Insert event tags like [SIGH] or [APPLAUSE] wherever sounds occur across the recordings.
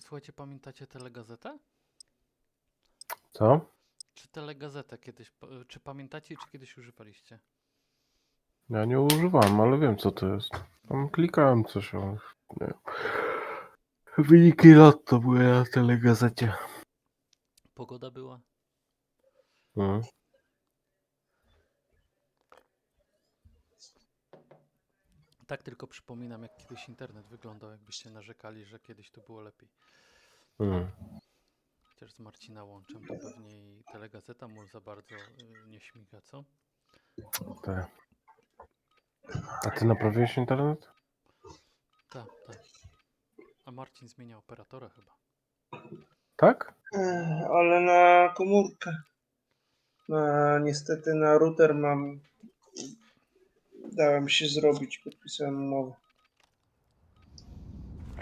Słuchajcie, pamiętacie telegazetę? Co? Czy telegazetę kiedyś, czy pamiętacie, czy kiedyś używaliście? Ja nie używam, ale wiem co to jest. Tam klikałem coś, ale nie. Wyniki lot to były na telegazecie. Pogoda była? Mhm. Tak tylko przypominam, jak kiedyś internet wyglądał, jakbyście narzekali, że kiedyś to było lepiej. Mhm. Chociaż z Marcina łączem, to pewnie i telegazeta mu za bardzo y, nie śmiga, co? Tak. A ty naprawiłeś internet? Tak, tak. A Marcin zmienia operatora chyba. Tak? Ech, Ale na komórkę. Niestety na router mam. Dałem się zrobić, podpisałem umowę.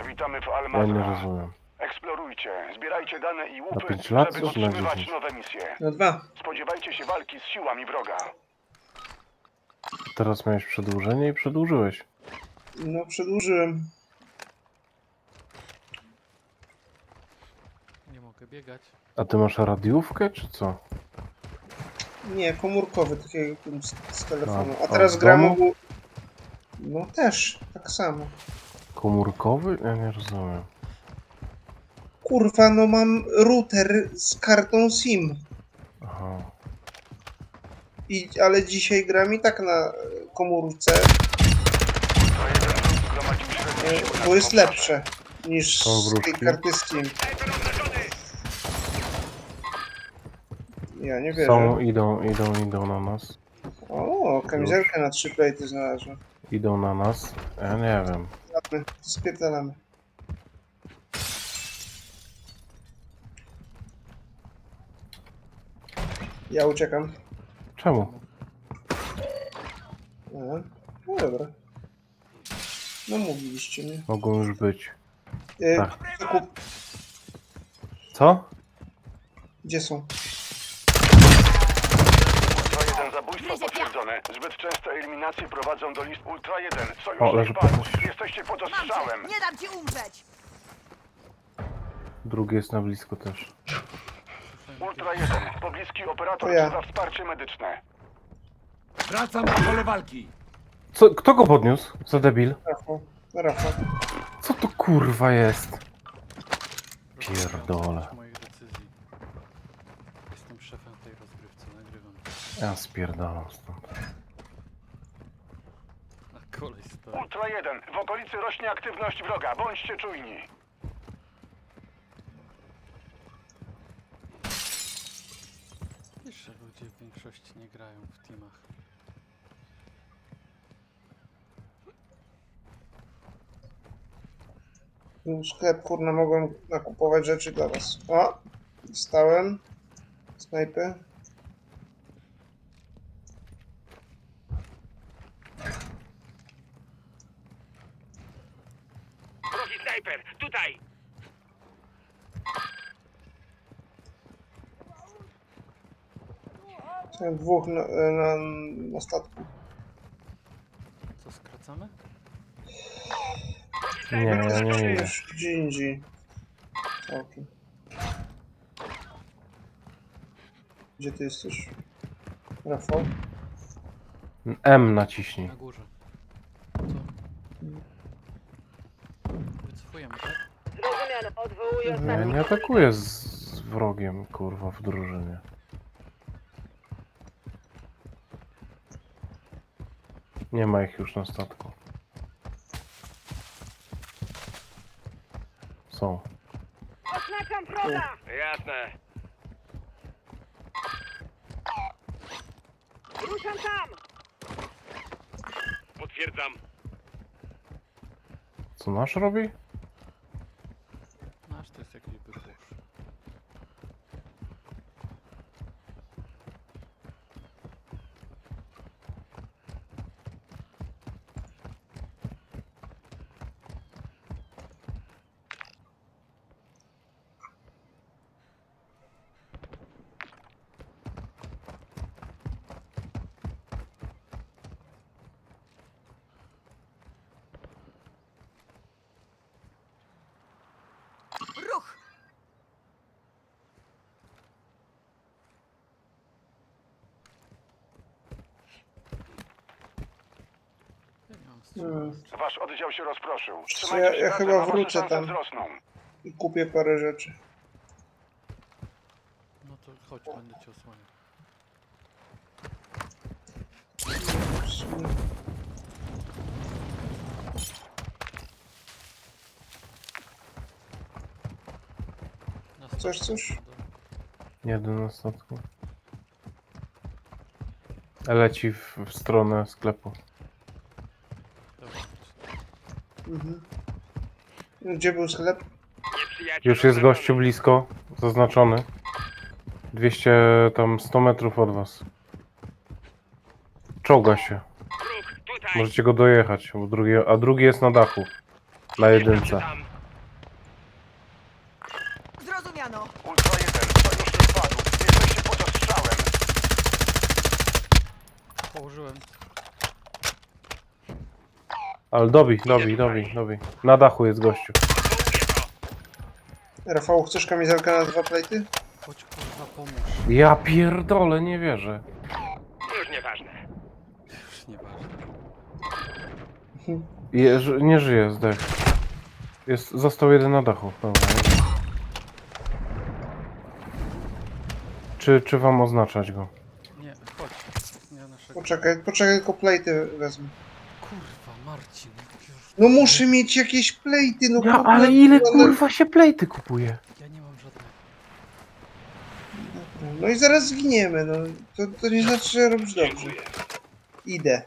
Witamy w Ja nie Almazra. rozumiem. Eksplorujcie, zbierajcie dane i łupy, pięć lat żeby czy na otrzymywać 10? nowe misje. Na dwa. Spodziewajcie się walki z siłami wroga. Teraz miałeś przedłużenie i przedłużyłeś. No, przedłużyłem. Nie mogę biegać. A ty masz radiówkę, czy co? Nie, komórkowy, takiego jak z, z telefonu. A- A teraz a w gram domu? No też, tak samo. Komórkowy? Ja nie rozumiem. Kurwa, no mam router z kartą SIM. Aha. I, ale dzisiaj gram i tak na e, komórce, To jeden wróg zgromadził średnie e, bo jest lepsze niż Są z tej wróżki? karty Steam. Ja nie wierzę. Są, idą, idą, idą na nas. O, kamizelkę na trzy plejty znalazłem. Idą na nas. Ja nie wiem. Spierdalamy. Ja uciekam. Czemu? Aha. No dobra. No mówiliście mi. Mogą już być. E, Tak. zakup- Co? Gdzie są? Ultra 1 Zbyt częste eliminacje prowadzą do list Ultra 1. O, Sojusznik leży padł. podnoś. Jesteście pod Mam ostrzałem. cię! Nie dam ci umrzeć! Drugi jest na blisko też. Ultra jakieś- 1. Pobliski operator To ja. wzywa wsparcie medyczne. Wracam na pole walki. Co, kto go podniósł? Za debil? Rafał. Rafał. Co to kurwa jest? Proszę Pierdolę. nie moich decyzji. Jestem szefem tej rozgrywce, nagrywam. Ja spierdalam stąd. A kolej stoi. Ultra 1. W okolicy rośnie aktywność wroga. Bądźcie czujni. Wiesz, że ludzie w większości nie grają w teamach. Sklep, kurna, mogłem nakupować rzeczy dla was. O! Dostałem. Snajpy. Profi snajper, tutaj! Są dwóch na, na, na statku. Co, skracamy? Nie, ja nie idę. Już gdzie indziej. Gdzie ty jesteś? Rafał? M naciśnij. Na górze. Co? Wycofujemy, tak? Zrozumiano, odwołuję Ja ostatni. nie atakuję z, z wrogiem, kurwa, w drużynie. Nie ma ich już na statku. Są. Oznaczam wroga! Jasne. Ruszam tam! Potwierdzam. Co nasz robi? Oddział się rozproszył. ja- Trzymajcie się ja razem, chyba a wasze wrócę szanse tam. wzrosną. I kupię parę rzeczy. No to chodź, będę cię osłaniał. W sumie. Na Chcesz statku. coś? Jeden na statku. Leci w, w stronę sklepu. Dobra, Mhm. Gdzie był sklep? Już jest gościu blisko, zaznaczony. 200, tam 100 metrów od was. Czołga się. Możecie go dojechać, bo drugi, a drugi jest na dachu. Na jedynce. Zrozumiano. Ultra 1, sojusznik padł. Jesteście pod ostrzałem. Położyłem. Ale dobij, dobij, dobij, dobij. Na dachu jest gościu. Rafał, chcesz kamizelkę na dwa plejty? Chodź kurwa, pomóż. Ja pierdolę, nie wierzę. Już nieważne. Je, ż- nie żyje, zdech. Jest, został jeden na dachu. Dobra. Czy, czy wam oznaczać go? Nie, chodź. Ja naszego... Poczekaj, poczekaj, tylko plejty wezmę. Marcin. Już... No muszę mieć jakieś plejty, no Ja, kurde, ale ile kurwa się plejty kupuje? Ja nie mam żadnego. No i zaraz zginiemy, no. To, to nie znaczy, że robisz dobrze. Idę.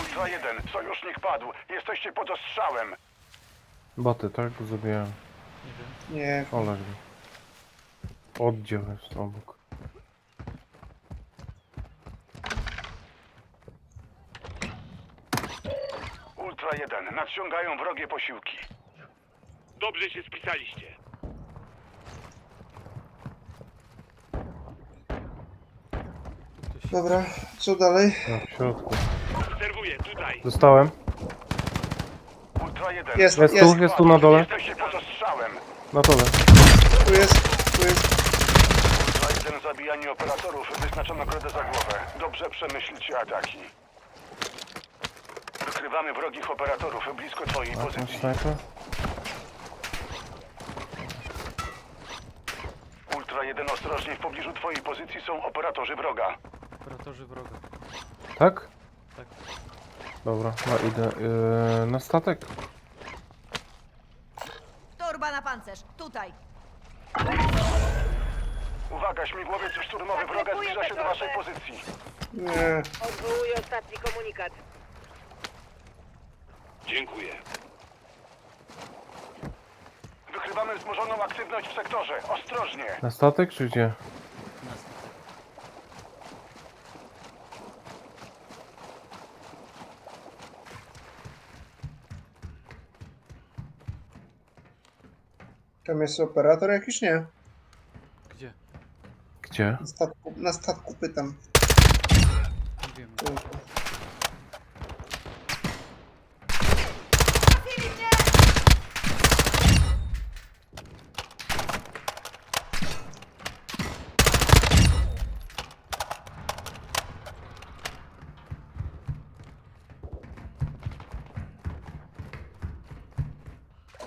Ultra 1, sojusznik padł. Jesteście pod ostrzałem. Boty, tak? Zabijałem. Nie wiem. Nie, Olek. Oddział jest obok. Ultra 1, nadciągają wrogie posiłki. Dobrze się spisaliście. Dobra, co dalej? Ja w środku. Obserwuję, tutaj. Dostałem. Ultra 1, Jest, Jest jest, tu, jest tu na dole. jesteście pod ostrzałem. Na dole. tu jest, tu jest. 1, zabijanie operatorów. Wyznacza nagrodę za głowę. Dobrze przemyślcie ataki. Wykrywamy wrogich operatorów blisko twojej A ten pozycji. snajper? Ultra 1, ostrożnie. W pobliżu twojej pozycji są operatorzy wroga. Operatorzy wroga. Tak? Tak. Dobra, no idę. Yy, na statek? Tutaj. Uwaga, śmigłowiec szturmowy wroga Atakuję zbliża się do waszej pozycji. Nie, Odwołuję ostatni komunikat. Dziękuję. Wykrywamy wzmożoną aktywność w sektorze. Ostrożnie. Na statek czy gdzie? Tam jest operator jakiś? Nie. Gdzie? Gdzie? Na statku, na statku pytam. Nie wiem. Tu.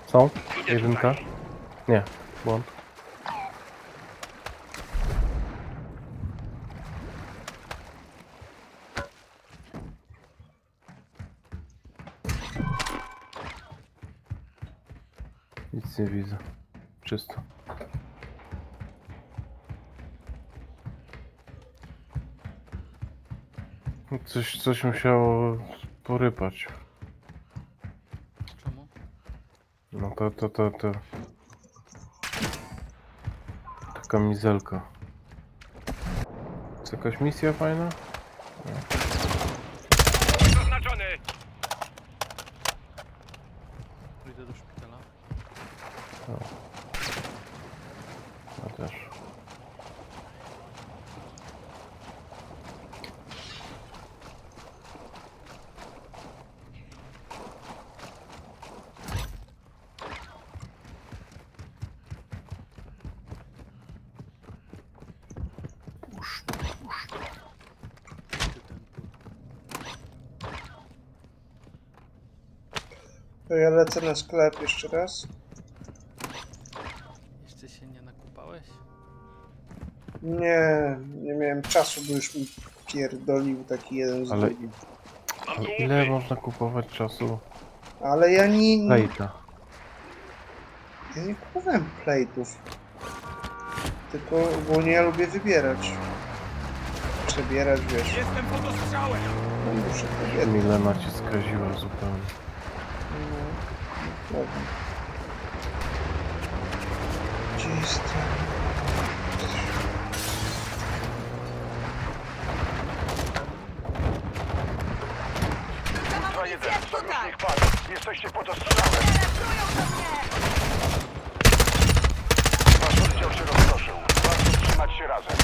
Są? Jedynka? Nie, błąd. Nic nie widzę. Czysto. Coś, coś musiało porypać. Czemu? No to, to, to, to. Kamizelka. Jest jakaś misja fajna? Zaznaczony. Pójdę do szpitala. Ja też. Ty ten tu. To ja lecę na sklep jeszcze raz. Jeszcze się nie nakupałeś? Nie, nie miałem czasu, bo już mi pierdolił taki jeden z Ale- drugim. Ale ile można kupować czasu? Ale ja nie, Lejta. ja nie kupowałem plate'ów. Tylko ogólnie ja lubię wybierać. Przebierać, wiesz. Jestem pod ostrzałem. No muszę wybierać. Milena cię skaziła zupełnie. No. Gdzie jest 1, tutaj! sojusznik padł. Jesteście pod ostrzałem. Wasz oddział się rozproszył. Warto trzymać się razem.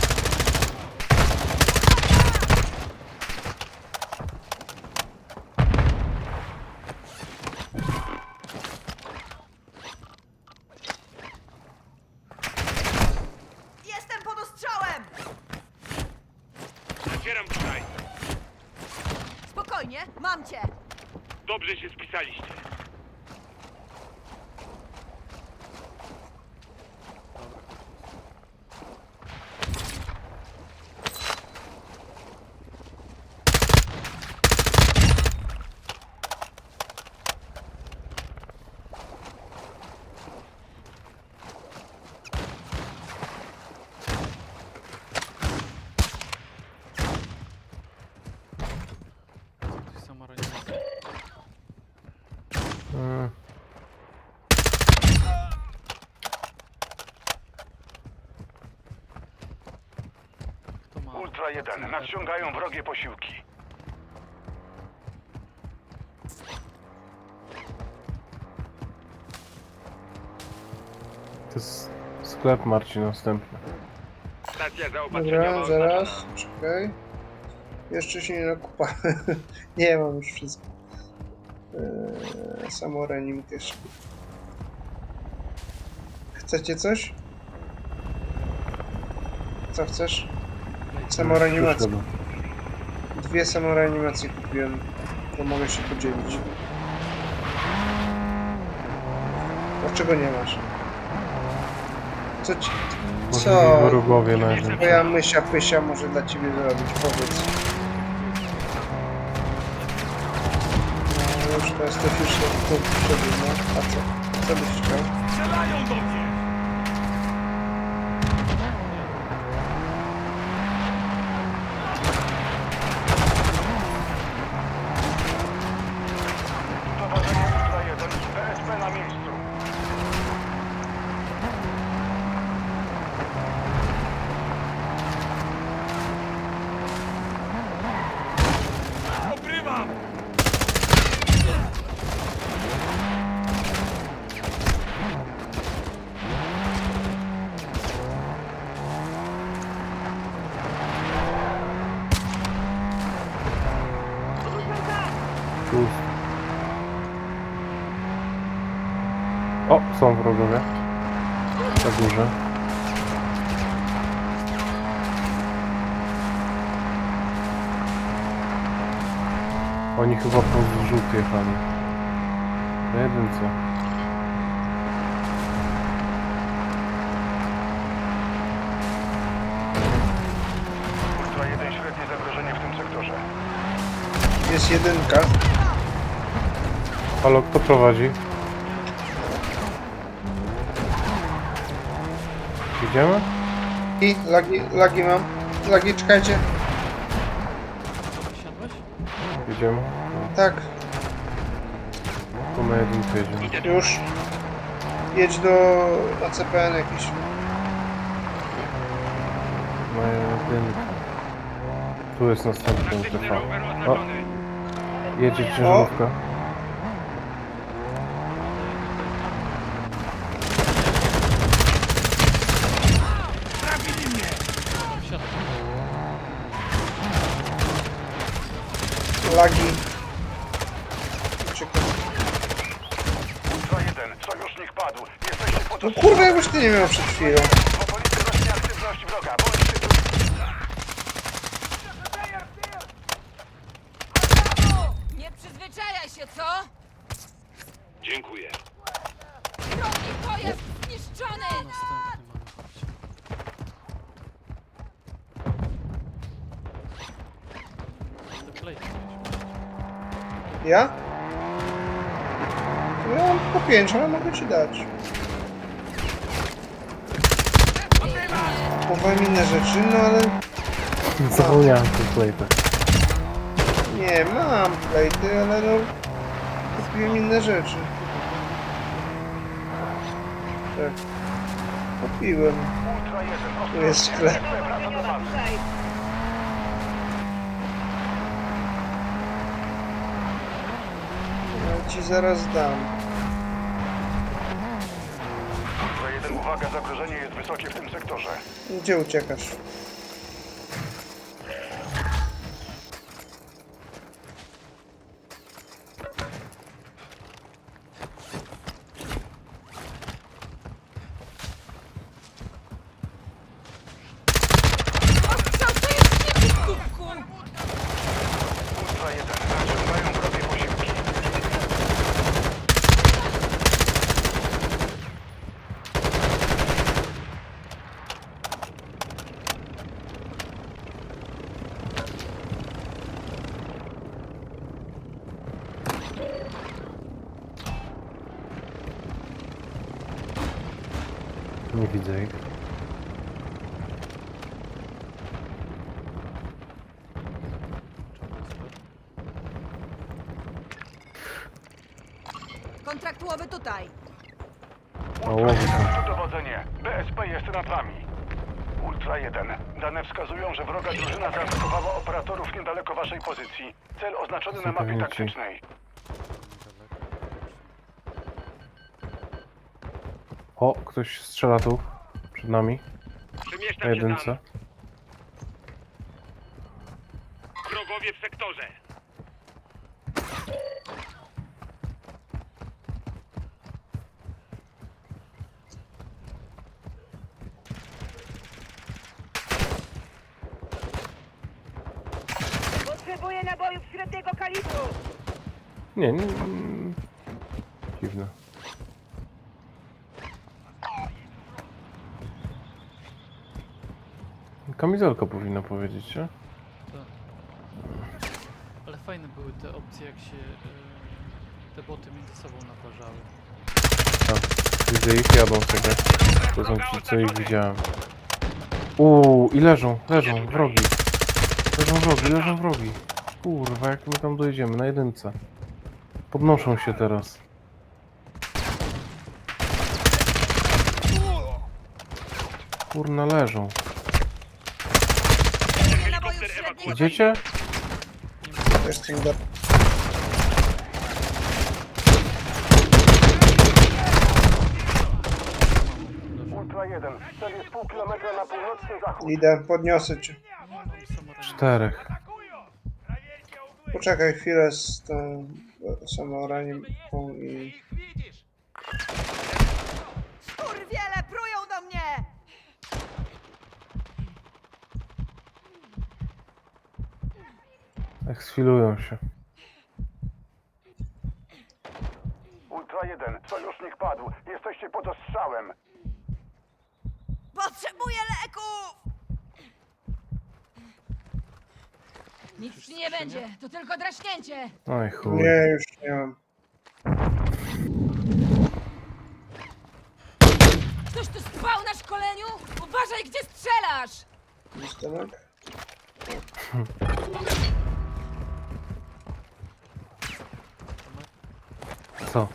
Jestem pod ostrzałem! Zacieram tutaj. Spokojnie, mam cię! Dobrze się spisaliście. Ktoś samoranizacja. Mm. Kto 1, nadciągają wrogie posiłki. To jest sklep Marcin następny. Stacja Dobra, oznaczona. zaraz, czekaj. Jeszcze się nie nakupałem. [LAUGHS] nie mam już wszystko. Eee, Samorenim też. Chcecie coś? Co chcesz? Samoreanimację. Przyszedł. Dwie samoreanimacje kupiłem. To mogę się podzielić. Dlaczego nie masz? Co ci... Może Co? wrogowie na jednym. Twoja mysia pysia może dla ciebie zrobić, powiedz. No już teraz to już się tu no. A co? Co byś chciał? Strzelają do mnie. O, są wrogowie. Na górze. Oni chyba po zrzut jechali. Na jedynce. Ultra 1, średnie zagrożenie w tym sektorze. Jest jedynka. Halo, kto prowadzi? Idziemy? I lagi, lagi mam. Lagi, czekajcie. Wysiadłeś? Idziemy. Tak, Tu na jedynkę jedziemy. Już. Jedź do ACPN jakiś. Na jedynkę. Tu jest następny TV. O, jedzie ciężarówka. Widziałem przed chwilą. Okolice rośnie aktywność Nie przyzwyczajaj się, co? Dziękuję. Drogi pojazd zniszczony! Ja? Ja mam po pięć, ale mogę ci dać. Kupowałem inne rzeczy, no ale Zapomniałem tych plejtach. nie, mam plejty, ale no kupiłem inne rzeczy. Tak. Kupiłem. Ultra 1, Tu jest sklep. Ja ci zaraz dam. Uwaga, zagrożenie jest wysokie w tym sektorze. Gdzie uciekasz? Ostrzał, to jest nie kubku! Ultra 1, naciągają wrogie posiłki. Nie widzę ich. Kontraktułowy tutaj. Są. Dowodzenie. BSP jest nad wami. Ultra 1. Dane wskazują, że wroga drużyna zaatakowała operatorów niedaleko waszej pozycji. Cel oznaczony na mapie taktycznej. O, ktoś strzela tu. Przed nami. Na jedynce. Wrogowie w sektorze. Nie, nie. nie. Dziwne. Kamizelka powinna powiedzieć, nie? Ale fajne były te opcje, jak się e, te boty między sobą naparzały. Widzę ich, jadą sobie. To są ci, co ich widziałem. Uuu, i leżą, leżą, wrogi. Leżą wrogi, leżą wrogi. Kurwa, jak my tam dojedziemy, na jedynce. Podnoszą się teraz. Kurna, leżą. Idziecie? Jestem do... Ultra 1. Cel jest pół kilometra na północny zachód. Idę, podniosę cię. Czterech. Poczekaj chwilę z tą samoranimką i... Kurwiele, prują do mnie! Eksfilują się. Ci nie będzie, to tylko draśnięcie. Oj chuj. Nie, już nie mam. Ktoś tu spał na szkoleniu? Uważaj, gdzie strzelasz! Listonek? Co?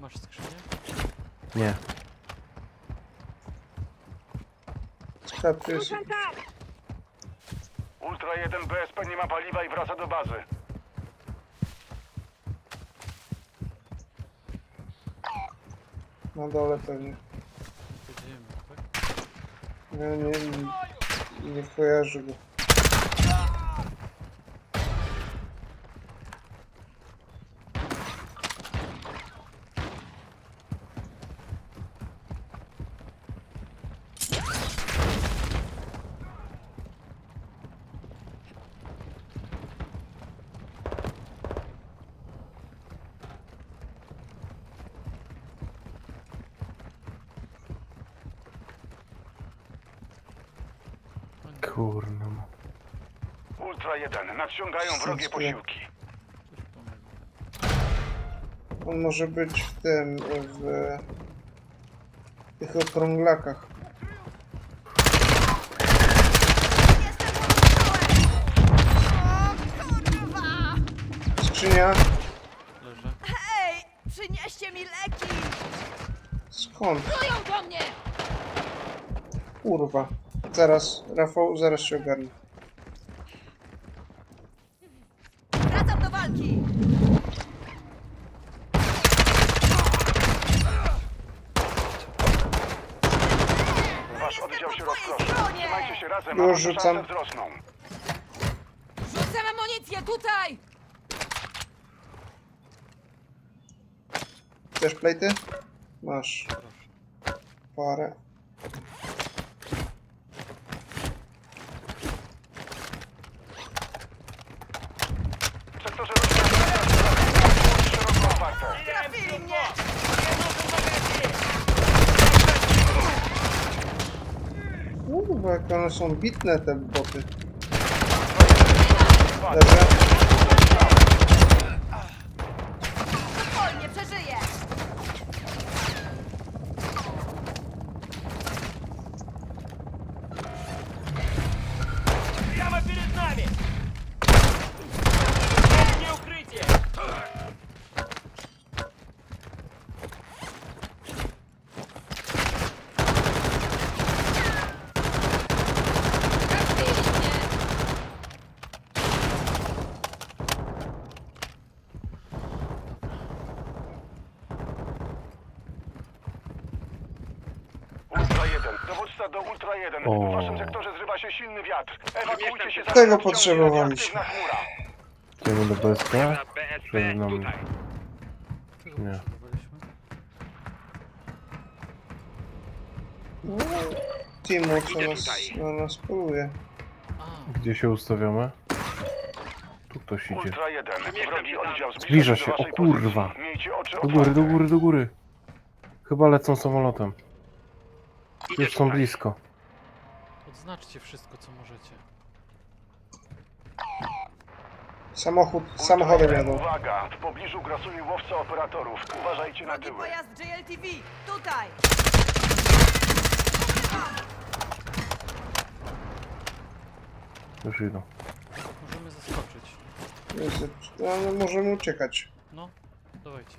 Masz skrzynię? Nie. Sklep tu jest... Ultra 1. BSP nie ma paliwa i wraca do bazy. na dole pewnie. Podziemie, tak? Ja nie, nie, nie kojarzę go. No nie, Kurna. Ultra 1. Nadciągają wrogie posiłki. On może być w tym, w tych okrąglakach. Jestem pod O kurwa! Skrzynia? Leżę. Hej! Przynieście mi leki! Skąd? Prują do mnie! Kurwa. Zaraz, Rafał, zaraz się ogarnę. Wracam do walki! Wasz oddział się po twojej rozproszy. stronie! Trzymajcie się razem, Już rzucam. wzrosną. Rzucam amunicję tutaj! Chcesz plejty? Masz parę. W sektorze rozdziału szeroko otwarte. Trafili mnie! Jak one są bitne te boty. Leży. Tego potrzebowaliśmy. Idziemy do BSP? Przed nami. Nie. potrzebowaliśmy. Timo, co nas, na nas poluje. Gdzie się ustawiamy? Tu ktoś idzie. Zbliża się, o kurwa. Do góry, do góry, do góry. Chyba lecą samolotem. Już są blisko. odznaczcie wszystko, co możecie. Samochód, samochodem 1, jadą. Uwaga! W pobliżu grasuje łowca operatorów. Uważajcie na tyły. pojazd JLTV! Tutaj! Już idą. Możemy zaskoczyć. Jezu, No, no, możemy uciekać. No, dawajcie.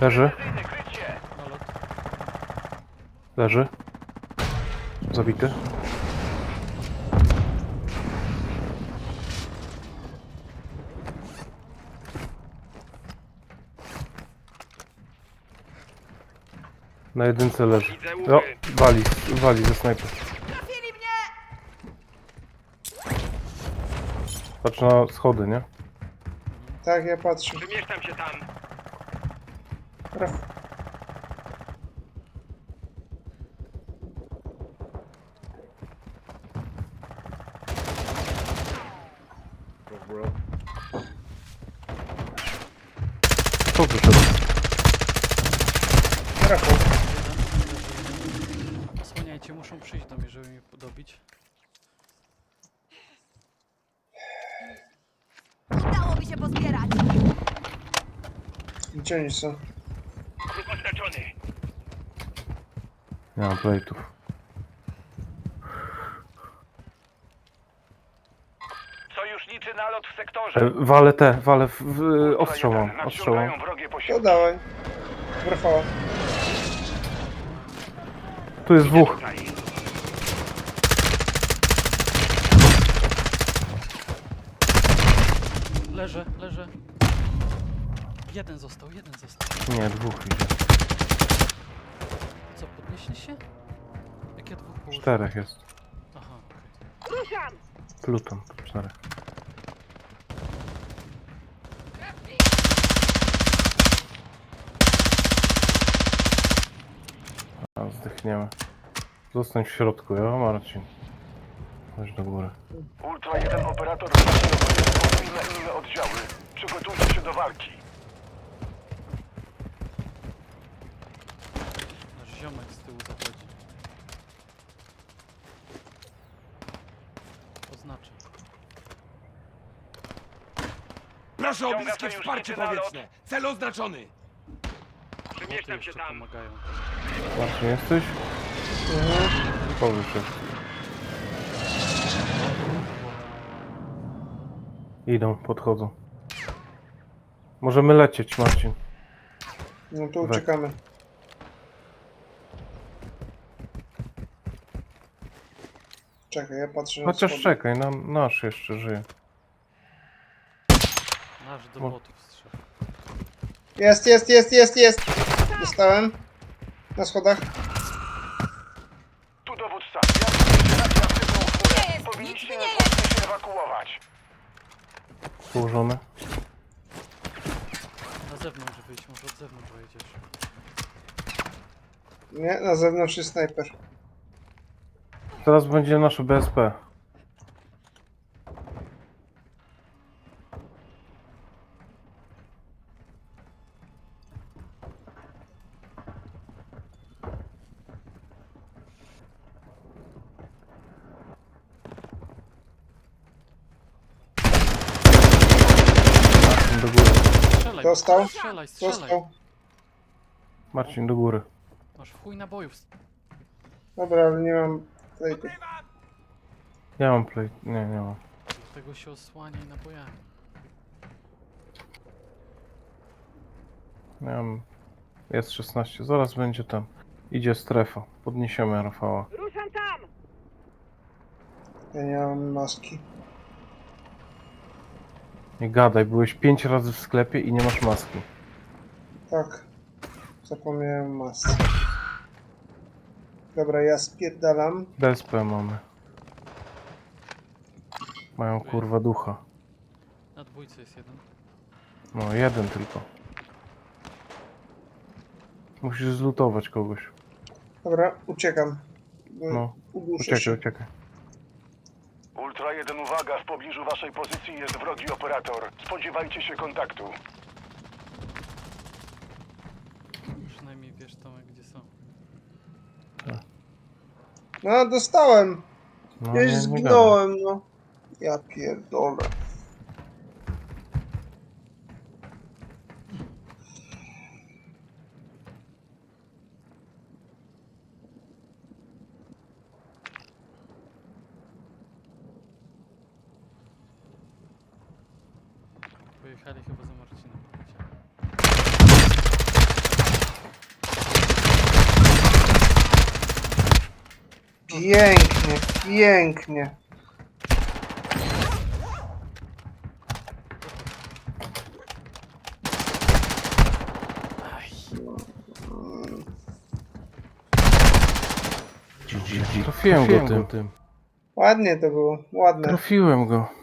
Leży. precyzyjny, krycie! Nalot. Leży. Zabity. Na jedynce leży. O, wali, wali ze snajpy. Trafili mnie! Patrz na schody, nie? Tak, ja patrzę. Przemieszczam się tam. Raf... Co wyszedł? Rafał. Osłaniajcie, muszą przyjść do mnie, żeby mnie podobić. Udało mi się pozbierać! Gdzie oni są? Oznaczony. Nie mam plate'ów. Sojuszniczy nalot w sektorze. E, Walę te, walę w, w Ultra ostrzał mam, 1, ostrzał mam. nadciągają wrogie To posiłki. dawaj. Rafała. Tu jest dwóch. Tutaj. Leżę, leżę. Jeden został, jeden został. Nie, dwóch idzie. Co, podnieśli się? Jak ja dwóch położyłem? Czterech jest. Aha, okej. Pluton, czterech. A, zdychniemy. Zostań w środku, ja, Marcin. Chodź do góry. Ultra 1 operator podwójne inne oddziały. Przygotujcie się do walki. Nasz ziomek z tyłu zachodzi. Oznaczę. Proszę o bliskie wsparcie powietrzne. Cel oznaczony. Boty Przemieszczam się jeszcze tam. pomagają. Marcin, jesteś? Po wyszedł. Idą, podchodzą. Możemy lecieć, Marcin. No to uciekamy. Czekaj, ja patrzę na Chociaż schody. czekaj, na, nasz jeszcze żyje. Nasz do Mo- botów strzela. Jest, jest, jest, jest, jest! Dostałem. Na schodach. Tu dowódca. Jak wycieracie aktywną Nie furę, jest, powinniście nikt nie natychmiast się ewakuować. Położone. Na zewnątrz wyjść, może od zewnątrz wejdziesz. Nie, na zewnątrz jest snajper. Teraz będzie nasze BSP. Marcin do góry. Strzelaj, Dostał? strzelaj, strzelaj. Dostał. Marcin do góry. Masz w chuj nabojów. Dobra, ale nie mam plejtu. Ja mam play. Nie, nie mam. Do tego się osłaniaj nabojami. Ja mam. Jest 16. Zaraz będzie tam. Idzie strefa. Podniesiemy Rafała. Ruszam tam! Ja nie mam maski. Nie gadaj, byłeś 5 razy w sklepie i nie masz maski. Tak. Zapomniałem maski. Dobra, ja spierdalam. BSP mamy. Mają kurwa ducha. Na dwójce jest jeden. No, jeden tylko. Musisz zlutować kogoś. Dobra, uciekam. No, uciekaj, się. uciekaj. Ultra 1 uwaga, w pobliżu waszej pozycji jest wrogi operator. Spodziewajcie się kontaktu. Przynajmniej wiesz Tomek gdzie są. No, dostałem. No, Gdzieś nie, nie gadaj. zginąłem, no. Ja pierdolę. Pojechali chyba za Marcinem. Pięknie, pięknie. Trafiłem go tym. Ładnie to było, ładne. Trafiłem go.